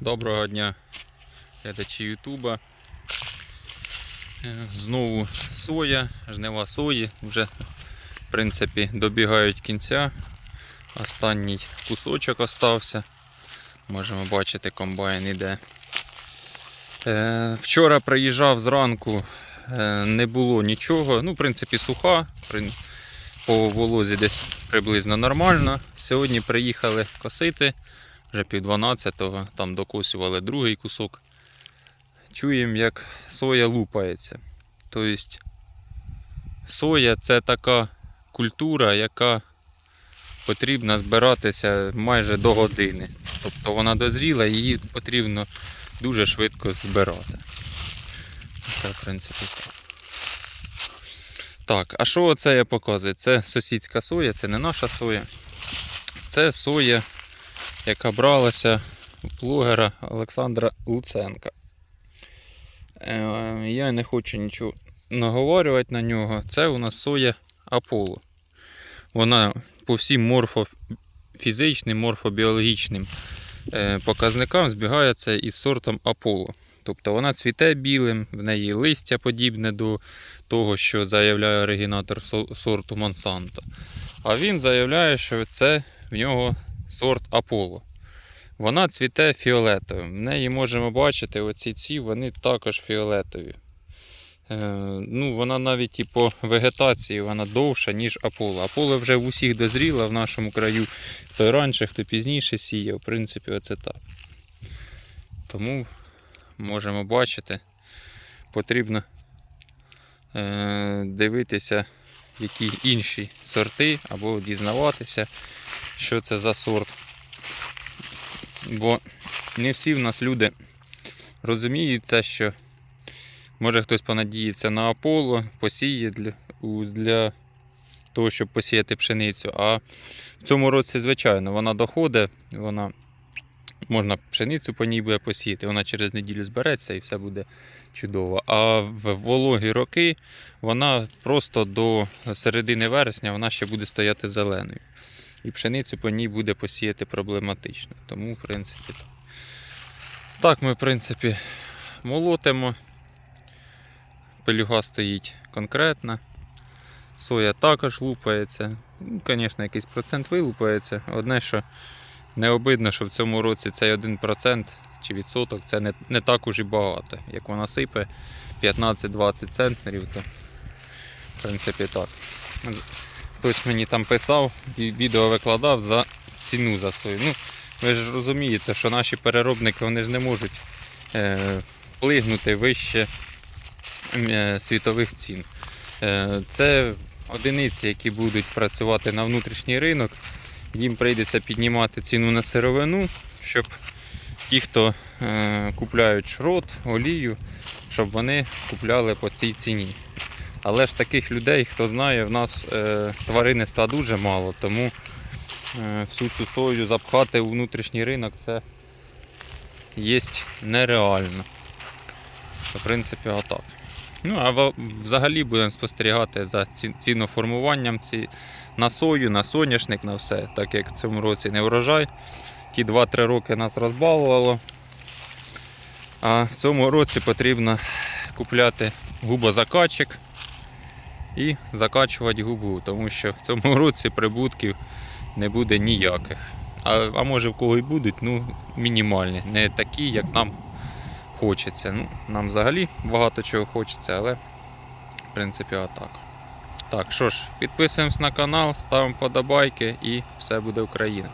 Доброго дня, глядачі Ютуба. Е, Знову соя, жнива сої вже в принципі добігають кінця. Останній кусочок остався. Можемо бачити, комбайн іде. Е, Вчора приїжджав зранку, е, не було нічого. Ну, в принципі, суха. По волозі десь приблизно нормально. Сьогодні приїхали косити вже пів 12-го, там докосювали другий кусок. Чуємо, як соя лупається. Тобто соя це така культура, яка потрібна збиратися майже до години. Тобто вона дозріла, її потрібно дуже швидко збирати. Це, в принципі, так. Так, а що це я показую? Це сусідська соя, це не наша соя. Це соя яка бралася у блогера Олександра Луценка. Е, Я не хочу нічого наговорювати на нього. Це у нас соя Аполло. Вона по всім морфофізичним, морфобіологічним е, показникам збігається із сортом Аполло. Тобто вона цвіте білим, в неї листя подібне до того, що заявляє оригінатор сорту Монсанто. А він заявляє, що це в нього сорт Аполло. Вона цвіте фіолетовим. В неї можемо бачити, оці ці вони також фіолетові. Е, ну, вона навіть і по вегетації вона довша, ніж Аполло. Аполло вже в усіх дозріла в нашому краю. Хто раніше, хто пізніше сіяв. В принципі, оце так. Тому можемо бачити, потрібно е, дивитися, які інші сорти, або дізнаватися, що це за сорт. Бо не всі в нас люди розуміють це, що може хтось понадіється на Аполло, посіє для, для того, щоб посіяти пшеницю. А в цьому році, звичайно, вона доходить, вона можна пшеницю по ній буде посіяти, вона через неділю збереться і все буде чудово. А в вологі роки вона просто до середини вересня вона ще буде стояти зеленою. І пшеницю по ній буде посіяти проблематично. Тому, в принципі, так. Так ми, в принципі, молотимо. Пелюга стоїть конкретна. Соя також лупається. Ну, звісно, якийсь процент вилупається. Одне, що не обидно, що в цьому році цей 1% чи відсоток це не, не так уж і багато. Як вона сипе 15-20 центнерів, то в принципі так. Хтось мені там писав і відео викладав за ціну за сою. Ну, ви ж розумієте, що наші переробники вони ж не можуть е, плигнути вище е, світових цін. Е, це одиниці, які будуть працювати на внутрішній ринок. Їм прийдеться піднімати ціну на сировину, щоб ті, хто е, купляють шрот, олію, щоб вони купляли по цій ціні. Але ж таких людей, хто знає, в нас е, тваринництва дуже мало, тому е, всю цю сою запхати у внутрішній ринок це є нереально. В принципі, отак. Ну, а взагалі будемо спостерігати за ціноформуванням ці, на сою, на соняшник, на все. Так як в цьому році не врожай. Ті 2-3 роки нас розбалувало. А в цьому році потрібно купляти губозакачик і закачувати губу, тому що в цьому році прибутків не буде ніяких. А, а може в кого і будуть, ну мінімальні, не такі, як нам хочеться. Ну, нам взагалі багато чого хочеться, але в принципі отак. Так, що ж, підписуємось на канал, ставимо подобайки і все буде Україна.